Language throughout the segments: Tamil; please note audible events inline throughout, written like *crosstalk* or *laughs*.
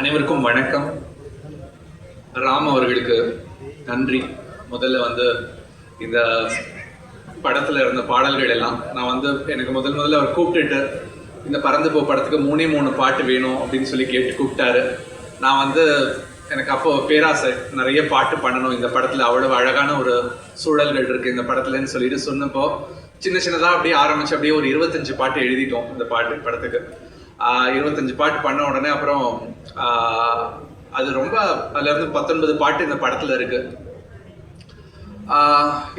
அனைவருக்கும் வணக்கம். ராம் அவர்களுக்கு நன்றி. முதல்ல வந்து இந்த படத்தில் இருந்த பாடல்கள் எல்லாம் நான் வந்து எனக்கு முதல் முதல்ல அவர் கூப்பிட்டுட்டு இந்த பறந்து போ படத்துக்கு மூணே மூணு பாட்டு வேணும் அப்படின்னு சொல்லி கேட்டு கூப்பிட்டாரு. நான் வந்து எனக்கு அப்போ பேராசை நிறைய பாட்டு பண்ணணும் இந்த படத்தில் அவ்வளவு அழகான ஒரு சூழல்கள் இருக்குது இந்த படத்துலன்னு சொல்லிட்டு சொன்னப்போ சின்ன சின்னதாக அப்படியே ஆரம்பிச்சு அப்படியே ஒரு இருபத்தஞ்சு பாட்டு எழுதிட்டோம் இந்த பாட்டு படத்துக்கு. இருபத்தஞ்சு பாட்டு பண்ண உடனே அப்புறம் அது ரொம்ப அதுலேருந்து பத்தொன்பது பாட்டு இந்த படத்தில் இருக்கு.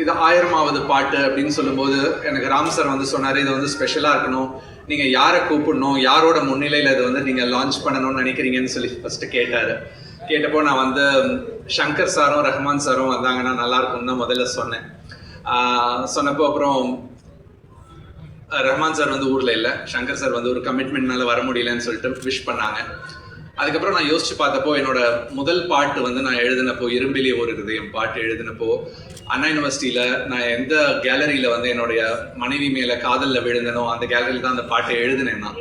இது ஆயிரமாவது பாட்டு அப்படின்னு சொல்லும்போது எனக்கு ராம் சார் வந்து சொன்னார் இது வந்து ஸ்பெஷலாக இருக்கணும். நீங்கள் யாரை கூப்பிடணும் யாரோட முன்னிலையில் இது வந்து நீங்கள் லான்ச் பண்ணணும்னு நினைக்கிறீங்கன்னு சொல்லி ஃபஸ்ட்டு கேட்டார். கேட்டப்போ நான் வந்து ஷங்கர் சாரும் ரஹ்மான் சாரும் வந்தாங்கன்னா நல்லாயிருக்கும்னு தான் முதல்ல சொன்னேன். சொன்னப்போ அப்புறம் ரஹ்மான் சார் வந்து ஊரில் இல்லை. ஷங்கர் சார் வந்து ஒரு கமிட்மெண்ட்னால வர முடியலன்னு சொல்லிட்டு விஷ் பண்ணாங்க. அதுக்கப்புறம் நான் யோசிச்சு பார்த்தப்போ என்னோட முதல் பாட்டு வந்து நான் எழுதினப்போ இரும்பிலே ஒரு இதயம் பாட்டு எழுதினப்போ அண்ணா யூனிவர்சிட்டியில நான் எந்த கேலரியில வந்து என்னுடைய மனைவி மேல காதல்ல விழுந்தனோ அந்த கேலரியில தான் அந்த பாட்டை எழுதினேன் நான்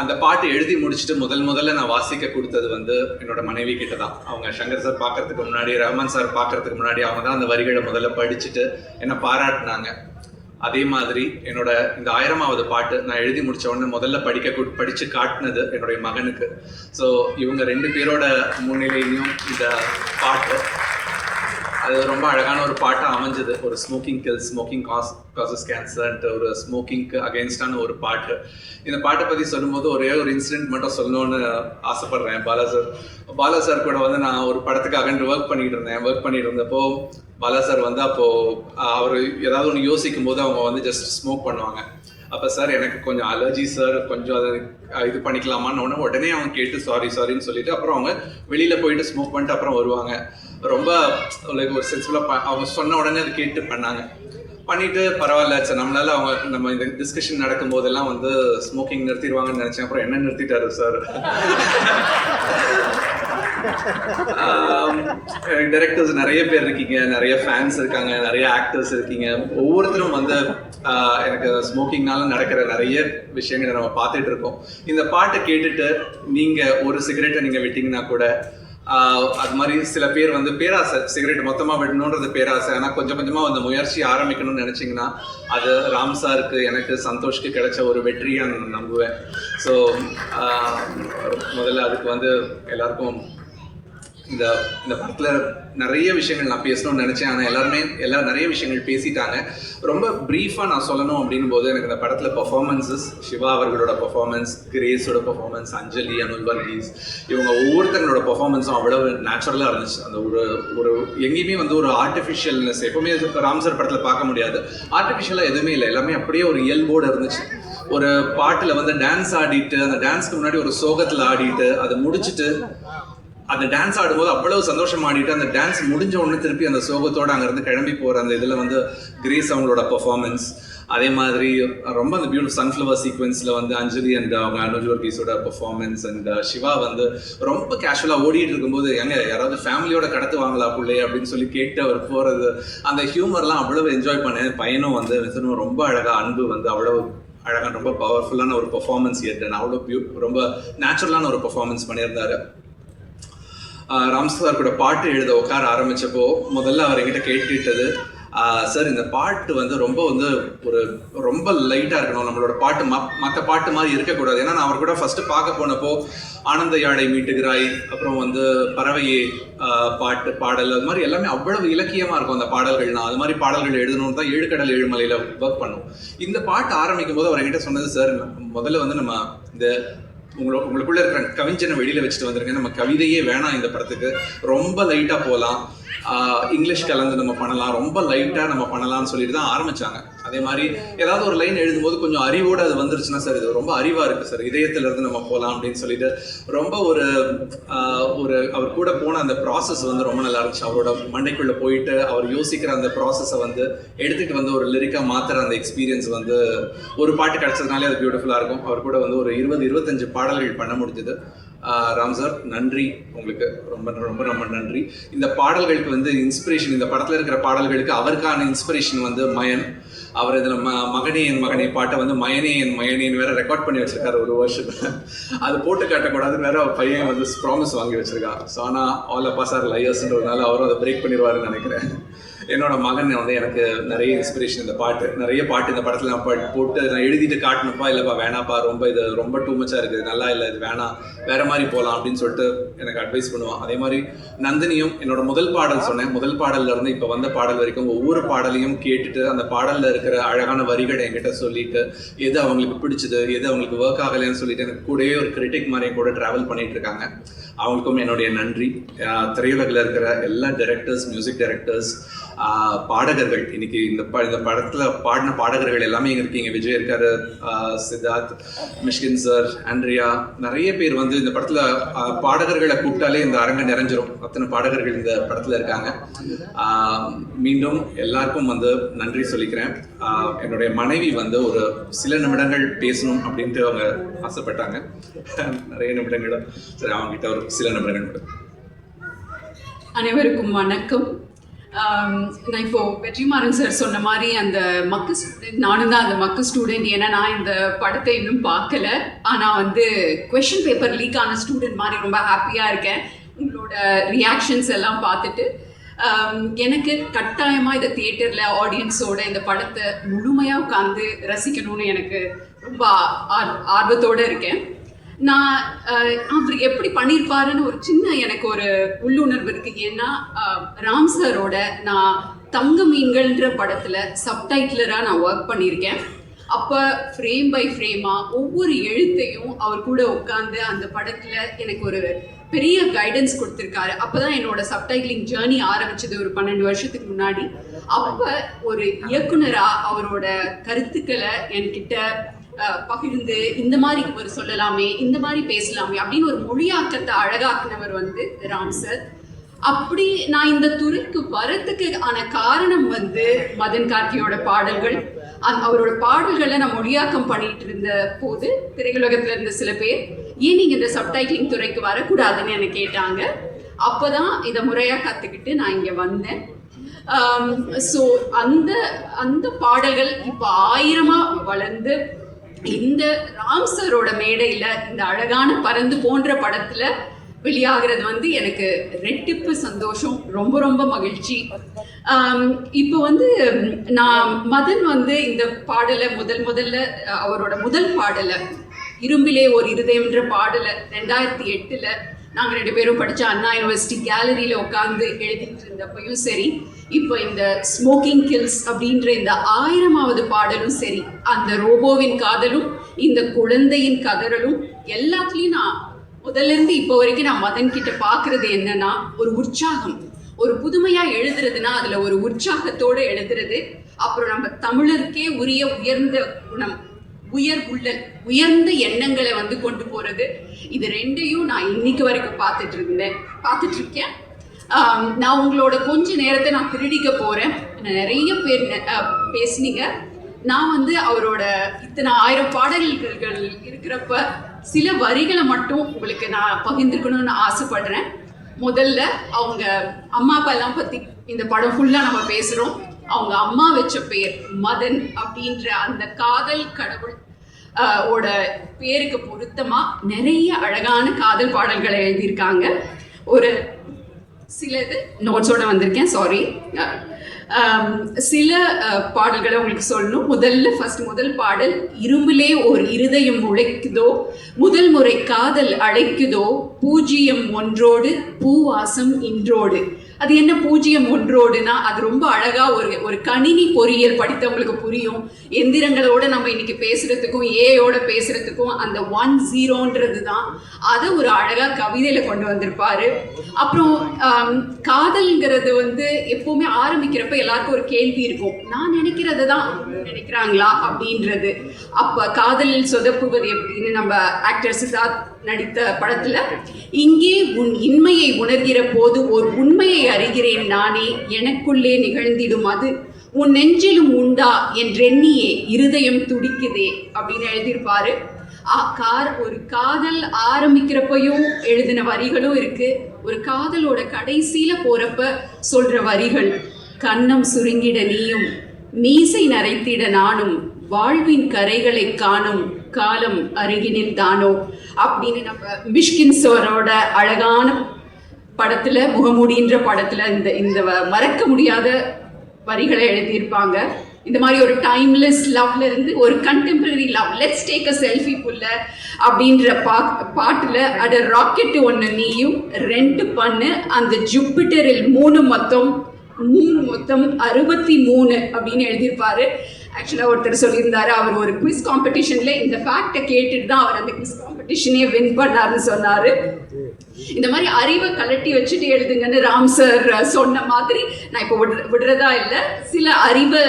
அந்த பாட்டு எழுதி முடிச்சுட்டு முதல் முதல்ல நான் வாசிக்க கொடுத்தது வந்து என்னோட மனைவி கிட்ட தான். அவங்க சங்கர் சார் பார்க்கறதுக்கு முன்னாடி ரஹ்மான் சார் பார்க்கறதுக்கு முன்னாடி அவங்க தான் அந்த வரிகளை முதல்ல படிச்சுட்டு என்னை பாராட்டினாங்க. அதே மாதிரி என்னோட இந்த ஆயிரமாவது பாட்டு நான் எழுதி முடிச்ச உடனே முதல்ல படிக்க படிச்சு காட்டினது என்னுடைய மகனுக்கு. ஸோ இவங்க ரெண்டு பேரோட முன்னிலையிலையும் இந்த பாட்டு அது ரொம்ப அழகான ஒரு பாட்டாக அமைஞ்சது. ஒரு smoking kill smoking cause causes கேன்சர்ன்ட்டு ஒரு ஸ்மோக்கிங்க்கு அகேன்ஸ்டான ஒரு பாட்டு. இந்த பாட்டை பற்றி சொல்லும்போது ஒரே ஒரு இன்சிடென்ட் மட்டும் சொல்லணும்னு ஆசைப்படுறேன். பாலா சார் பாலா சார் கூட வந்து நான் ஒரு படத்துக்காக ஒர்க் பண்ணிக்கிட்டு இருந்தேன். ஒர்க் பண்ணிட்டு இருந்தப்போ பாலா சார் வந்து அப்போது அவர் ஏதாவது ஒன்று யோசிக்கும் போது அவங்க வந்து ஜஸ்ட் ஸ்மோக் பண்ணுவாங்க. அப்போ சார் எனக்கு கொஞ்சம் அலர்ஜி சார் கொஞ்சம் அதை இது பண்ணிக்கலாமான்னு உடனே உடனே அவங்க கேட்டு சாரி சாரின்னு சொல்லிட்டு அப்புறம் அவங்க வெளியில் போயிட்டு ஸ்மோக் பண்ணிட்டு அப்புறம் வருவாங்க. ரொம்ப லைக் ஒரு சென்சிபிளாக அவங்க சொன்ன உடனே அதை கேட்டு பண்ணாங்க. பண்ணிட்டு பரவாயில்ல சார் நம்மளால அவங்க நம்ம இந்த டிஸ்கஷன் நடக்கும் போதெல்லாம் வந்து ஸ்மோக்கிங் நிறுத்திடுவாங்கன்னு நினைச்சேன். அப்புறம் என்ன நிறுத்திட்டாரு சார் *laughs* Um, டைரக்டர்ஸ் நிறைய பேர் இருக்கீங்க நிறைய ஃபேன்ஸ் இருக்காங்க நிறைய ஆக்டர்ஸ் இருக்கீங்க. ஒவ்வொருத்தரும் வந்து uh, எனக்கு ஸ்மோக்கிங்னால நடக்கிற நிறைய விஷயங்களை நம்ம பார்த்துட்டு இருக்கோம். இந்த பாட்டை கேட்டுட்டு நீங்க ஒரு சிகரெட்டை நீங்க விட்டீங்கன்னா கூட uh, அது மாதிரி சில பேர் வந்து பேராசை சிகரெட் மொத்தமாக விடணுன்றது பேராசை. ஆனால் கொஞ்சம் கொஞ்சமாக அந்த முயற்சி ஆரம்பிக்கணும்னு நினச்சிங்கன்னா அது ராம் சாருக்கு எனக்கு சந்தோஷ்க்கு கிடைச்ச ஒரு வெற்றியாக நான் நம்புவேன். ஸோ uh, முதல்ல அதுக்கு வந்து எல்லாருக்கும் இந்த இந்த படத்தில் நிறைய விஷயங்கள் நான் பேசணும்னு நினைச்சேன். ஆனால் எல்லாருமே எல்லா நிறைய விஷயங்கள் பேசிட்டாங்க. ரொம்ப ப்ரீஃபாக நான் சொல்லணும் அப்படின்னும் போது எனக்கு இந்த படத்தில் பர்ஃபார்மன்ஸஸ் சிவா அவர்களோட பர்ஃபார்மன்ஸ் கிரேஸோட பர்ஃபார்மன்ஸ் அஞ்சலி அனுல் வர்கீஸ் இவங்க ஒவ்வொருத்தங்களோட பர்ஃபார்மன்ஸும் அவ்வளவு நேச்சுரலாக இருந்துச்சு. அந்த ஒரு ஒரு எங்கேயுமே வந்து ஒரு ஆர்டிஃபிஷியல்னஸ் எப்பவுமே ராம்சர் படத்தில் பார்க்க முடியாது. ஆர்டிஃபிஷியலாக எதுவுமே இல்லை. எல்லாமே அப்படியே ஒரு இயல்போடு இருந்துச்சு. ஒரு பாட்டில் வந்து டான்ஸ் ஆடிட்டு அந்த டான்ஸ்க்கு முன்னாடி ஒரு சோகத்தில் ஆடிட்டு அதை முடிச்சுட்டு அந்த டான்ஸ் ஆடும்போது அவ்வளவு சந்தோஷம் ஆடிட்டு அந்த டான்ஸ் முடிஞ்ச உடனே திருப்பி அந்த சோகத்தோட அங்கேருந்து கிளம்பி போற அந்த இதில் வந்து கிரேஸ் அவங்களோட பர்ஃபார்மன்ஸ் அதே மாதிரி ரொம்ப அந்த பியூட்டிஃபுல் சன்ஃப்ளவர் சீக்வன்ஸில் வந்து அஞ்சலி அண்ட் uh, அவங்க அனுஜ் வர்கீஸோட அண்ட் uh, சிவா வந்து ரொம்ப கேஷுவலாக ஓடிட்டு இருக்கும்போது எங்க யாராவது ஃபேமிலியோட கடத்து வாங்கலாம் பிள்ளை அப்படின்னு சொல்லி கேட்டு அவர் போகிறது அந்த ஹியூமர்லாம் அவ்வளவு என்ஜாய் பண்ணேன். பையனும் வந்து மிசனும் ரொம்ப அழகாக அன்பு வந்து அவ்வளவு அழகாக ரொம்ப பவர்ஃபுல்லான ஒரு பர்ஃபார்மன்ஸ் ஏற்றேன் அவ்வளோ பியூ ரொம்ப நேச்சுரலான ஒரு பர்ஃபார்மன்ஸ் பண்ணியிருந்தாரு. ராம்சார் கூட பாட்டு எழுத உட்கார ஆரம்பிச்சப்போ முதல்ல அவர் கேட்டுட்டது சார் இந்த பாட்டு வந்து ரொம்ப வந்து ஒரு ரொம்ப லைட்டாக இருக்கணும். நம்மளோட பாட்டு மற்ற பாட்டு மாதிரி இருக்கக்கூடாது. ஏன்னா நான் அவர் கூட ஃபஸ்ட்டு பார்க்க போனப்போ ஆனந்த யாழை மீட்டுகிறாய். அப்புறம் வந்து பறவையே பாட்டு பாடல். அது மாதிரி எல்லாமே அவ்வளவு இலக்கியமாக இருக்கும் அந்த பாடல்கள்லாம் அது மாதிரி பாடல்கள் எழுதணும்னு தான் ஏழுக்கடல் ஏழுமலையில் ஒர்க் பண்ணும். இந்த பாட்டு ஆரம்பிக்கும் போது அவர் சொன்னது சார் முதல்ல வந்து நம்ம இந்த உங்களோட உங்களுக்குள்ள இருக்கிற கவிஞனை வெளியில வச்சுட்டு வந்திருங்க. நம்ம கவிதையே வேணாம் இந்த படத்துக்கு. ரொம்ப லைட்டா போகலாம் இங்கிலீஷ் கலந்து நம்ம பண்ணலாம். ரொம்ப லைட்டா நம்ம பண்ணலாம்னு சொல்லிட்டு தான் ஆரம்பிச்சாங்க. அதே மாதிரி ஏதாவது ஒரு லைன் எழுதும்போது கொஞ்சம் அறிவோட அது வந்துருச்சுன்னா சார் இது ரொம்ப அறிவா இருக்கு சார் இதயத்துல இருந்து நம்ம போகலாம் அப்படின்னு சொல்லிட்டு ரொம்ப ஒரு ஒரு அவர் கூட போன அந்த ப்ராசஸ் வந்து ரொம்ப நல்லா இருந்துச்சு. அவரோட மண்டைக்குள்ள போயிட்டு அவர் யோசிக்கிற அந்த ப்ராசஸை வந்து எடுத்துட்டு வந்து ஒரு லிரிக்கா மாத்துற அந்த எக்ஸ்பீரியன்ஸ் வந்து ஒரு பாட்டு கிடைச்சதுனாலே அது பியூட்டிஃபுல்லா இருக்கும். அவர் கூட வந்து ஒரு இருபது இருபத்தஞ்சு பாடல்கள் பண்ண முடிஞ்சது. ராம் சார் நன்றி. உங்களுக்கு ரொம்ப ரொம்ப ரொம்ப நன்றி. இந்த பாடல்களுக்கு வந்து இன்ஸ்பிரேஷன் இந்த படத்தில் இருக்கிற பாடல்களுக்கு அவருக்கான இன்ஸ்பிரேஷன் வந்து மயன். அவர் இதில் ம மகனே என் மகனே பாட்டை வந்து மயனே என் மயனேன்னு வேற ரெக்கார்ட் பண்ணி வச்சிருக்காரு ஒரு வருஷம் அது போட்டு காட்டக்கூடாதுன்னு வேற பையன் வந்து ப்ராமிஸ் வாங்கி வச்சிருக்கான். ஸோ ஆனால் ஆல் அப்பா சார் லையர்ஸ்ன்றதுனால அவரும் அதை பிரேக் பண்ணிடுவாருன்னு நினைக்கிறேன். என்னோட மகன் வந்து எனக்கு நிறைய இன்ஸ்பிரேஷன் இந்த பாட்டு. நிறைய பாட்டு இந்த படத்தில் நான் பாட்டு போட்டு நான் எழுதிட்டு காட்டணுப்பா இல்லைப்பா வேணாப்பா ரொம்ப இது ரொம்ப டூ மச்சாக இருக்குது நல்லா இல்லை இது வேணாம் வேற மாதிரி போகலாம் அப்படின்னு சொல்லிட்டு எனக்கு அட்வைஸ் பண்ணுவான். அதே மாதிரி நந்தினியும் என்னோட முதல் பாடல் சொன்னேன். முதல் பாடல்ல இருந்து இப்போ வந்த பாடல் வரைக்கும் ஒவ்வொரு பாடலையும் கேட்டுட்டு அந்த பாடல்ல இருக்கிற அழகான வரிகளை என்கிட்ட சொல்லிட்டு எது அவங்களுக்கு பிடிச்சது எது அவங்களுக்கு ஒர்க் ஆகலைன்னு சொல்லிட்டு எனக்கு கூடவே ஒரு கிரிட்டிக் மாதிரி கூட டிராவல் பண்ணிட்டு இருக்காங்க. அவங்களுக்கும் என்னுடைய நன்றி. திரையுலகில் இருக்கிற எல்லா டைரக்டர்ஸ் மியூசிக் டைரக்டர்ஸ் பாடகர்கள். இன்னைக்கு இந்த ப இந்த படத்தில் பாடின பாடகர்கள் எல்லாமே இங்கே இருக்கீங்க. விஜய் இருக்காரு ஆஹ் சித்தார்த் மிஷ்கின் சார் ஆண்ட்ரியா. நிறைய பேர் வந்து இந்த படத்தில் பாடகர்களை கூப்பிட்டாலே இந்த அரங்கு நிறைஞ்சிரும். அத்தனை பாடகர்கள் இந்த படத்தில் இருக்காங்க. ஆஹ் மீண்டும் எல்லாருக்கும் வந்து நன்றி சொல்லிக்கிறேன். ஆஹ் என்னுடைய மனைவி வந்து ஒரு சில நிமிடங்கள் பேசணும் அப்படின்ட்டு அவங்க ஆசைப்பட்டாங்க. நிறைய நிமிடங்கள் சரி அவங்க கிட்ட ஒரு சில நிமிடங்கள் மட்டும். அனைவருக்கும் வணக்கம். Um, நான் இப்போ வெற்றிமாறன் சார் சொன்ன மாதிரி அந்த மக்கு ஸ்டூடெண்ட் நானும் தான் அந்த மக்கு ஸ்டூடெண்ட் ஏன்னா நான் இந்த படத்தை இன்னும் பார்க்கல. ஆனால் வந்து கொஷின் பேப்பர் லீக் ஆன ஸ்டூடெண்ட் மாதிரி ரொம்ப ஹாப்பியாக இருக்கேன். உங்களோட ரியாக்ஷன்ஸ் எல்லாம் பார்த்துட்டு um, எனக்கு கட்டாயமாக இந்த தியேட்டரில் ஆடியன்ஸோட இந்த படத்தை முழுமையாக உட்காந்து ரசிக்கணும்னு எனக்கு ரொம்ப ஆர் ஆர்வத்தோடு இருக்கேன். நான் அவர் எப்படி பண்ணியிருப்பாருன்னு ஒரு சின்ன எனக்கு ஒரு உள்ளுணர்வு இருக்கு. ஏன்னா ராம் சாரோட நான் தங்க மீன்கள்ன்ற படத்துல சப்டைட்டிலரா நான் ஒர்க் பண்ணியிருக்கேன் அப்போ ஃப்ரேம் பை ஃப்ரேமாக ஒவ்வொரு எழுத்தையும் அவர் கூட உட்காந்து அந்த படத்தில் எனக்கு ஒரு பெரிய கைடன்ஸ் கொடுத்துருக்காரு. அப்போ தான் என்னோட சப்டைட்டிலிங் ஜேர்னி ஆரம்பிச்சது ஒரு பன்னெண்டு வருஷத்துக்கு முன்னாடி. அப்போ ஒரு இயக்குனராக அவரோட கருத்துக்களை என்கிட்ட பகிர்ந்து இந்த மாதிரி ஒரு சொல்லலாமே இந்த மாதிரி பேசலாமே அப்படின்னு ஒரு மொழியாக்கத்தை அழகாக்குனவர் வந்து ராம் சார். அப்படி நான் இந்த துறைக்கு வரத்துக்கு ஆன காரணம் வந்து மதன் கார்கியோட பாடல்கள். அந் அவரோட பாடல்களை நான் மொழியாக்கம் பண்ணிட்டு இருந்த போது திரையுலகத்துல இருந்த சில பேர் ஏன் நீங்க இந்த சப்டைட்டிலிங் துறைக்கு வரக்கூடாதுன்னு என்னை கேட்டாங்க. அப்பதான் இதை முறையாக கற்றுக்கிட்டு நான் இங்கே வந்தேன். ஸோ அந்த அந்த பாடல்கள் இப்போ ஆயிரமாக வளர்ந்து இந்த ராம் சரோட மேடையில் இந்த அழகான பறந்து போன்ற படத்தில் வெளியாகிறது வந்து எனக்கு ரெட்டிப்பு சந்தோஷம் ரொம்ப ரொம்ப மகிழ்ச்சி. இப்போ வந்து நான் மதன் வந்து இந்த பாடலை முதல் முதல்ல அவரோட முதல் பாடலை இரும்பிலே ஒரு இருதயம்ன்ற பாடலை ரெண்டாயிரத்தி எட்டில் நாங்கள் ரெண்டு பேரும் படித்த அண்ணா யூனிவர்சிட்டி கேலரியில் உட்காந்து எழுதிட்டு இருந்தப்பையும் சரி இப்போ இந்த ஸ்மோக்கிங் கில்ஸ் அப்படின்ற இந்த ஆயிரமாவது பாடலும் சரி அந்த ரோபோவின் காதலும் இந்த குழந்தையின் கதறலும் எல்லாத்துலேயும் நான் முதல்ல இருந்து இப்போ வரைக்கும் நான் மதன் கிட்ட பார்க்குறது என்னன்னா ஒரு உற்சாகம். ஒரு புதுமையாக எழுதுறதுன்னா அதில் ஒரு உற்சாகத்தோடு எழுதுறது. அப்புறம் நம்ம தமிழருக்கே உரிய உயர்ந்த குணம். உயர் உள்ளல் உயர்ந்த எண்ணங்களை வந்து கொண்டு போறது. இது ரெண்டையும் நான் இன்னைக்கு வரைக்கும் பார்த்துட்டு இருந்தேன். பார்த்துட்டு இருக்கேன். நான் உங்களோட கொஞ்ச நேரத்தை நான் திருடிக்க போறேன். நிறைய பேர் நெ- பேசுனீங்க. நான் வந்து அவரோட இத்தனை ஆயிரம் பாடல்கள் இருக்கிறப்ப சில வரிகளை மட்டும் உங்களுக்கு நான் பகிர்ந்துக்கணும்னு ஆசைப்படுறேன். முதல்ல அவங்க அம்மா அப்பா எல்லாம் பத்தி இந்த படம் ஃபுல்லா நம்ம பேசுறோம். அவங்க அம்மா வச்ச பேர் மதன் அப்படின்ற அந்த காதல் கடவுள் ஓட பேருக்கு பொருத்தமா நிறைய அழகான காதல் பாடல்களை எழுதியிருக்காங்க. ஒரு சிலது நோட்ஸோட வந்திருக்கேன் சாரி சில பாடல்களை உங்களுக்கு சொல்லணும். முதல்ல ஃபர்ஸ்ட் முதல் பாடல் இரும்பிலே ஒரு இருதயம் உழைக்குதோ? முதல் முறை காதல் அழைக்குதோ? பூஜ்ஜியம் ஒன்றோடு பூவாசம் இன்றோடு. அது என்ன பூஜ்ஜியம் ஒன்றோடுனா அது ரொம்ப அழகா ஒரு ஒரு கணினி பொறியியல் படித்தவங்களுக்கு புரியும். எந்திரங்களோட நம்ம இன்னைக்கு பேசுறதுக்கும் ஏயோட பேசுறதுக்கும் அந்த ஒன் ஜீரோன்றது தான். அதை ஒரு அழகா கவிதையில கொண்டு வந்திருப்பாரு. அப்புறம் காதல்ங்கிறது வந்து எப்பவுமே ஆரம்பிக்கிறப்ப எல்லாருக்கும் ஒரு கேள்வி இருக்கும். நான் நினைக்கிறது தான் நினைக்கிறாங்களா அப்படின்றது. அப்ப காதலில் சொதப்புவது எப்படின்னு நம்ம ஆக்டர் சித்தார்த் நடித்த படத்துல இங்கே உன் இன்மையை உணர்கிற போது ஓர் உண்மையை அறிகிறேன் நானே எனக்குள்ளே நிகழ்ந்திடும் அது. உன் நெஞ்சிலும் உண்டா என்றெண்ணியே இருதயம் துடிக்குதே அப்படின்னு எழுதியிருப்பாரு. ஆ, கார் ஒரு காதல் ஆரம்பிக்கிறப்பையும் எழுதின வரிகளும் இருக்கு. ஒரு காதலோட கடைசியில போறப்ப சொல்ற வரிகள் கன்னம் சுருங்கிட நீயும் மீசை நரைத்திட நானும் வாழ்வின் கரைகளை காணும் காலம் அருகினில் தானோ? அப்படின்னு நம்ம மிஷ்கின் சோரோட அழகான படத்துல முகமூடின்ற படத்துல இந்த இந்த வ- மறக்க முடியாத வரிகளை எழுதியிருப்பாங்க. இந்த மாதிரி ஒரு டைம்லெஸ் லவ்ல இருந்து ஒரு contemporary love let's take a selfie புல்ல அப்படின்ற பா பாட்டுல அட ராக்கெட் ஒன்று நீயும் ரெண்டு பண்ணு அந்த ஜூப்பிட்டரில் மூணு மொத்தம் மூணு மொத்தம் அறுபத்தி மூணு அப்படின்னு எழுதியிருப்பாரு. ஆக்சுவலாக ஒருத்தர் சொல்லியிருந்தாரு அவர் ஒரு குவிஸ் காம்படிஷன்ல இந்த ஃபேக்டை கேட்டுட்டு தான் அவர் அந்த குவிஸ் காம்படிஷனே வின் பண்ணாருன்னு சொன்னார். இந்த மாதிரி அறிவை கலட்டி வச்சுட்டு எழுதுங்கன்னு ராம் சார் சொன்ன மாதிரி நான் இப்போ விடுற விடுறதா இல்லை சில அறிவை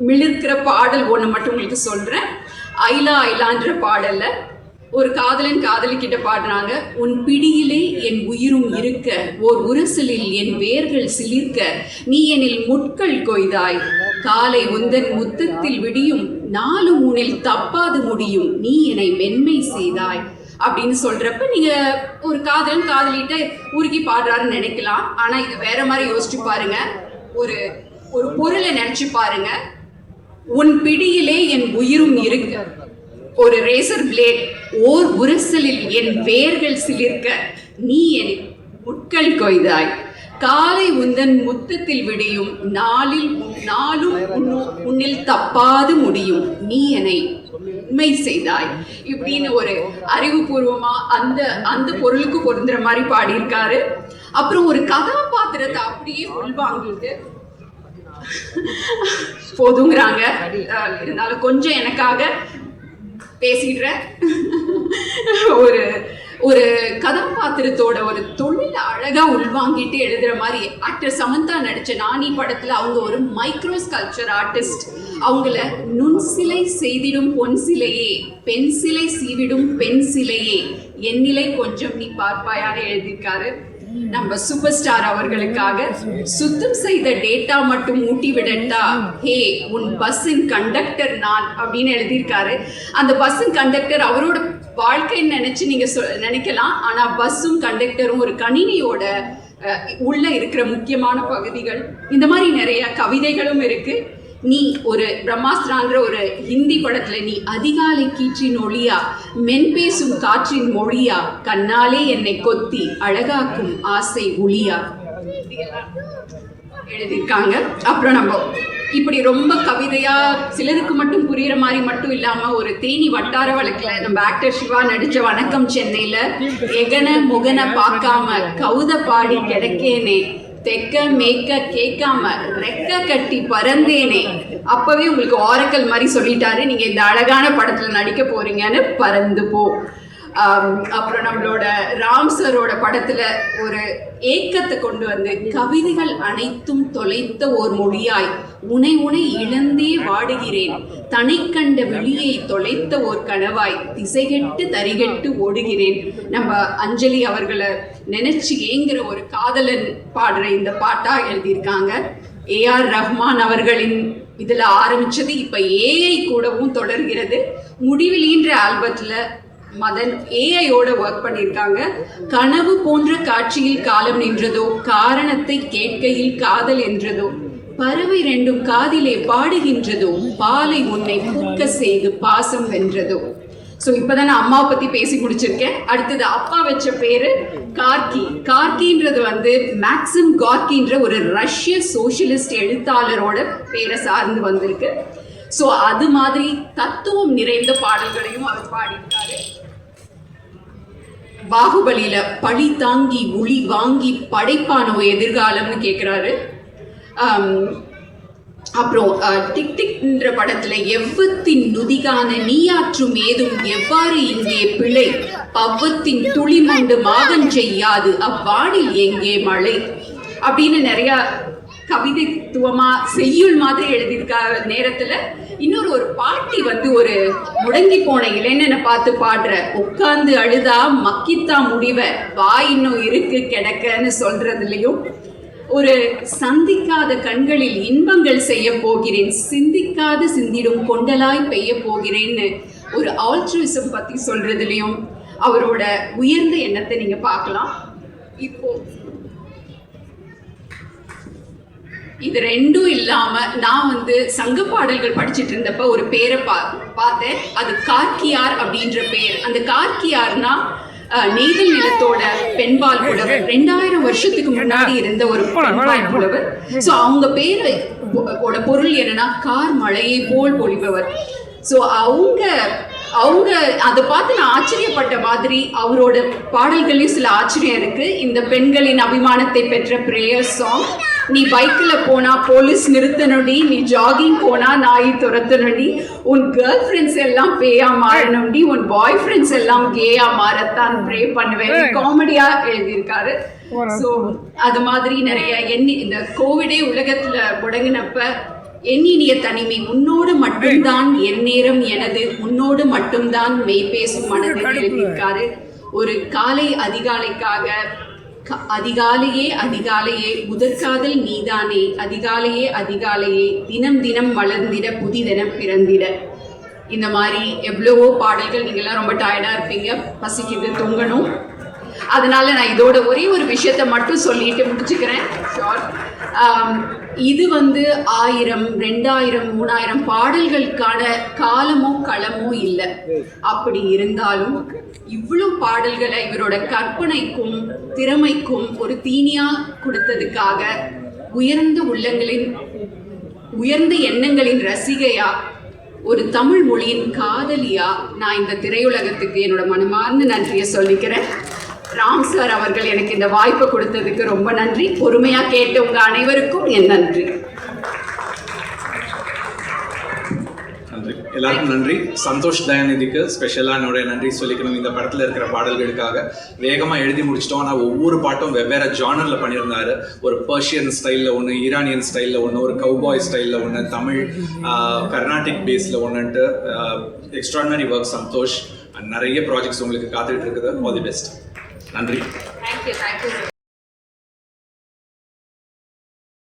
மிளிர்க்கிற பாடல் ஒன்று மட்டும் உங்களுக்கு சொல்கிறேன் ஐலா ஐலான்ற பாடலை ஒரு காதலன் காதலி கிட்ட பாடுறாங்க உன் பிடியிலே என் உயிரும் இருக்க ஓர் உரசலில் என் வேர்கள் சிலிர்க்க நீ எனில் முட்கள் கொய்தாய். காலை உந்தன் முத்தத்தில் விடியும் நாலு மூணில் தப்பாது முடியும் நீ என்னை மென்மை செய்தாய். அப்படின்னு சொல்றப்ப நீங்க ஒரு காதலன் காதலிட்ட உருகி பாடுறாருன்னு நினைக்கலாம். ஆனா இது வேற மாதிரி யோசிச்சு பாருங்க. ஒரு ஒரு பொருளை நினைச்சு பாருங்க. உன் பிடியிலே என் உயிரும் இருக்க ஒரு ரேசர் பிளேட் ஓர் உரசலில் என் வேர்கள் சிலிர்க்க நீ என் முட்கள் கொய்தாய். காலை உந்தன் முத்தத்தில் விடியும் நாளில் நாளும் உன்னு- உன்னில் தப்பாது முடியும். நீ என்னை உண்மை செய்தாய். இப்படின்னு ஒரு அறிவுபூர்வமா அந்த அந்த பொருளுக்கு பொருந்துற மாதிரி பாடியிருக்காரு. அப்புறம் ஒரு கதாபாத்திரத்தை அப்படியே உள்வாங்கிட்டு போதுங்கிறாங்க. இருந்தாலும் கொஞ்சம் எனக்காக பேசிடுறேன் ஒரு ஒரு கதாபாத்திரத்தோட ஒரு தொழில் அழகா உள்வாங்கிட்டு எழுதுற மாதிரி ஆக்டர் சமந்தா நடிச்ச நானி படத்துல அவங்க ஒரு மைக்ரோ ஸ்கல்ச்சர் ஆர்டிஸ்ட் அவங்கள நுண்சிலை செய்திடும் பொன் சிலையே பெண் சிலை சீவிடும் பெண் சிலையே. என்னிலை கொஞ்சம் நீ பார்ப்பாயான எழுதியிருக்காரு. நம்ம சூப்பர் ஸ்டார் அவர்களுக்காக சுத்தம் செய்த டேட்டா மட்டும் ஊட்டி விடட்டா ஹே உன் பஸ்ஸின் கண்டக்டர் நான் அப்படின்னு எழுதியிருக்காரு. அந்த பஸ்ஸின் கண்டக்டர் அவரோட வாழ்க்கைன்னு நினைச்சு நீங்க சொ- நினைக்கலாம். ஆனா பஸ்ஸும் கண்டக்டரும் ஒரு கணினியோட உள்ள இருக்கிற முக்கியமான பகுதிகள். இந்த மாதிரி நிறைய கவிதைகளும் இருக்கு. நீ ஒரு பிரம்மாஸ்திரான்ற ஒரு ஹிந்தி படத்துல நீ அதிகாலை கீற்றின் ஒளியா மென் பேசும் காற்றின் மொழியா கண்ணாலே என்னை கொத்தி அழகாக்கும் ஆசை ஒளியா? எழுதியிருக்காங்க. அப்புறம் நம்ம இப்படி ரொம்ப கவிதையா சிலருக்கு மட்டும் புரியுற மாதிரி மட்டும் இல்லாம ஒரு தேனி வட்டார வழக்குல நம்ம ஆக்டர் சிவா நடிச்ச வணக்கம் சென்னையில எகன முகன பார்க்காம கவுத பாடி கிடக்கேனே. தெக்க மேக்க கேட்காம ரெக்க கட்டி பறந்தேனே. அப்பவே உங்களுக்கு ஆரக்கல் மாதிரி சொல்லிட்டாரு. நீங்க இந்த அழகான படத்துல நடிக்க போறீங்கன்னு பறந்து போ. அப்புறம் நம்மளோட ராம் சரோட படத்துல ஒரு ஏக்கத்தை கொண்டு வந்து கவிதைகள் அனைத்தும் தொலைத்த ஓர் மொழியாய் உனை உனை இழந்தே வாடுகிறேன். தனை கண்ட வெளியை தொலைத்த ஓர் கனவாய் திசைகெட்டு தரிகெட்டு ஓடுகிறேன். நம்ம அஞ்சலி அவர்களை நினைச்சு ஏங்குற ஒரு காதலன் பாடுற இந்த பாட்டா எழுதியிருக்காங்க. ஏஆர் ரஹ்மான் அவர்களின் இதுல ஆரம்பிச்சது இப்ப ஏஐ கூடவும் தொடர்கிறது. முடிவிலின்ற ஆல்பத்துல மதன் ஏஐயோட ஒர்க் பண்ணியிருக்காங்க. கனவு போன்ற காட்சியில் காலம் நின்றதோ காரணத்தை கேட்கையில் காதல் என்றதோ பறவை ரெண்டும் காதிலே பாடுகின்றதோ பாலை உன்னை பூக்க செய்து பாசம் வென்றதோ. ஸோ இப்போதான் நான் அம்மாவை பற்றி பேசி முடிச்சிருக்கேன். அடுத்தது அப்பா வச்ச பேர் கார்கி. கார்கின்றது வந்து மேக்சிம் கார்கின்ற ஒரு ரஷ்ய சோஷியலிஸ்ட் எழுத்தாளரோட பேரை சார்ந்து வந்திருக்கு. ஸோ அது மாதிரி தத்துவம் நிறைந்த பாடல்களையும் அவர் பாடியிருக்காரு. பாகுபலியில பழி தாங்கி ஒளி வாங்கி படைப்பானோ எதிர்காலம்னு கேட்குறாரு அப்புறம் டிக் டிக்ன்ற படத்துல எவ்வத்தின் நுதிகான நீயாற்றும் ஏதும் எவ்வாறு இங்கே பிழை? பவ்வத்தின் துளி மண்டு மாகன் செய்யாது அவ்வானில் எங்கே மழை? அப்படின்னு நிறைய கவிதைத்துவமா செய்யுள் மாதிரி எழுதியிருக்க நேரத்துல இன்னொரு ஒரு பாட்டி வந்து ஒரு முடங்கி போன இளைஞனை பார்த்து பாடுற உட்கார்ந்து அழுதா மக்கித்தா முடிவை வாய் இன்னும் இருக்கு கிடக்கன்னு சொல்றதுலயும் ஒரு சந்திக்காத கண்களில் இன்பங்கள் செய்ய போகிறேன் சிந்திக்காத சிந்திடும் கொண்டலாய் பெய்ய போகிறேன்னு ஒரு ஆல்ட்ரிசம் பத்தி சொல்றதுலயும் அவரோட உயர்ந்த எண்ணத்தை நீங்க பார்க்கலாம். இப்போ இது ரெண்டும் இல்லாம நான் வந்து சங்க பாடல்கள் படிச்சிட்டு இருந்தப்ப ஒரு பேரை பா பார்த்தேன். அது கார்கியார் அப்படின்ற பேர். அந்த கார்கியார்னா நெய்தல் நிலத்தோட பெண்பால் புலவர் ரெண்டாயிரம் வருஷத்துக்கு முன்னாடி இருந்த ஒரு பெண்பால் புலவர். ஸோ அவங்க பேரு பொருள் என்னன்னா கார் மழையை போல் பொழிபவர். ஸோ அவங்க அவங்க அதை பார்த்து நான் ஆச்சரியப்பட்ட மாதிரி அவரோட பாடல்களையும் சில ஆச்சரியம் இருக்கு. இந்த பெண்களின் அபிமானத்தை பெற்ற பிரேயர் சாங் நீ பைக்கில் போனா போலீஸ் நிறுத்தணுடி நீ ஜாகிங் போனா நாய் துரத்தணுடி உன் கேர்ள் ஃப்ரெண்ட்ஸ் எல்லாம் பேயா மாறணும்டி உன் பாய் ஃப்ரெண்ட்ஸ் எல்லாம் கேயா மாறத்தான் ப்ரே பண்ணுவேன். காமெடியா எழுதியிருக்காரு. ஸோ அது மாதிரி நிறைய எண்ணி இந்த கோவிடே உலகத்துல முடங்கினப்ப எண்ணினிய தனிமை உன்னோடு மட்டும்தான் என் நேரம் எனது உன்னோடு மட்டும்தான் மெய் பேசும் மனதில் எழுதியிருக்காரு. ஒரு காலை அதிகாலைக்காக அதிகாலையே அதிகாலையே முதற்காதல் நீதானே அதிகாலையே அதிகாலையே தினம் தினம் வளர்ந்திட புதிதெனம் பிறந்திட. இந்த மாதிரி எவ்வளவோ பாடல்கள் நீங்கள்லாம் ரொம்ப டயர்டாக இருப்பீங்க பசிக்குது தூங்கணும். அதனால நான் இதோட ஒரே ஒரு விஷயத்தை மட்டும் சொல்லிட்டு முடிச்சுக்கிறேன். ஷார்ட் இது வந்து ஆயிரம் ரெண்டாயிரம் மூணாயிரம் பாடல்களுக்கான காலமோ களமோ இல்லை. அப்படி இருந்தாலும் இவ்வளோ பாடல்களை இவரோட கற்பனைக்கும் திறமைக்கும் ஒரு தீனியா கொடுத்ததுக்காக உயர்ந்த உள்ளங்களின் உயர்ந்த எண்ணங்களின் ரசிகையா ஒரு தமிழ் மொழியின் காதலியா நான் இந்த திரையுலகத்துக்கு என்னோட மனமார்ந்த நன்றியை சொல்லிக்கிறேன். ராம் சார் அவர்கள் எனக்கு இந்த வாய்ப்பை கொடுத்ததுக்கு ரொம்ப நன்றி. பொறுமையா கேட்டவங்க அனைவருக்கும் என் நன்றி நன்றி எல்லாருக்கும் நன்றி. சந்தோஷ் தயாநிதிக்கு ஸ்பெஷலாக என்னுடைய நன்றி சொல்லிக்கணும். இந்த படத்தில் இருக்கிற பாடல்களுக்காக வேகமாக எழுதி முடிச்சிட்டோம். ஆனால் ஒவ்வொரு பாட்டும் வெவ்வேறு ஜானரில் பண்ணியிருந்தாரு. ஒரு பர்ஷியன் ஸ்டைலில் ஒன்று ஈரானியன் ஸ்டைலில் ஒன்று ஒரு கவுபாய் ஸ்டைலில் ஒன்று தமிழ் கர்நாடிக் பேஸில் ஒன்றுன்ட்டு எக்ஸ்ட்ராடினரி ஒர்க் சந்தோஷ். நிறைய ப்ராஜெக்ட்ஸ் உங்களுக்கு காத்துக்கிட்டு இருக்குது. ஆல் தி பெஸ்ட் நன்றி.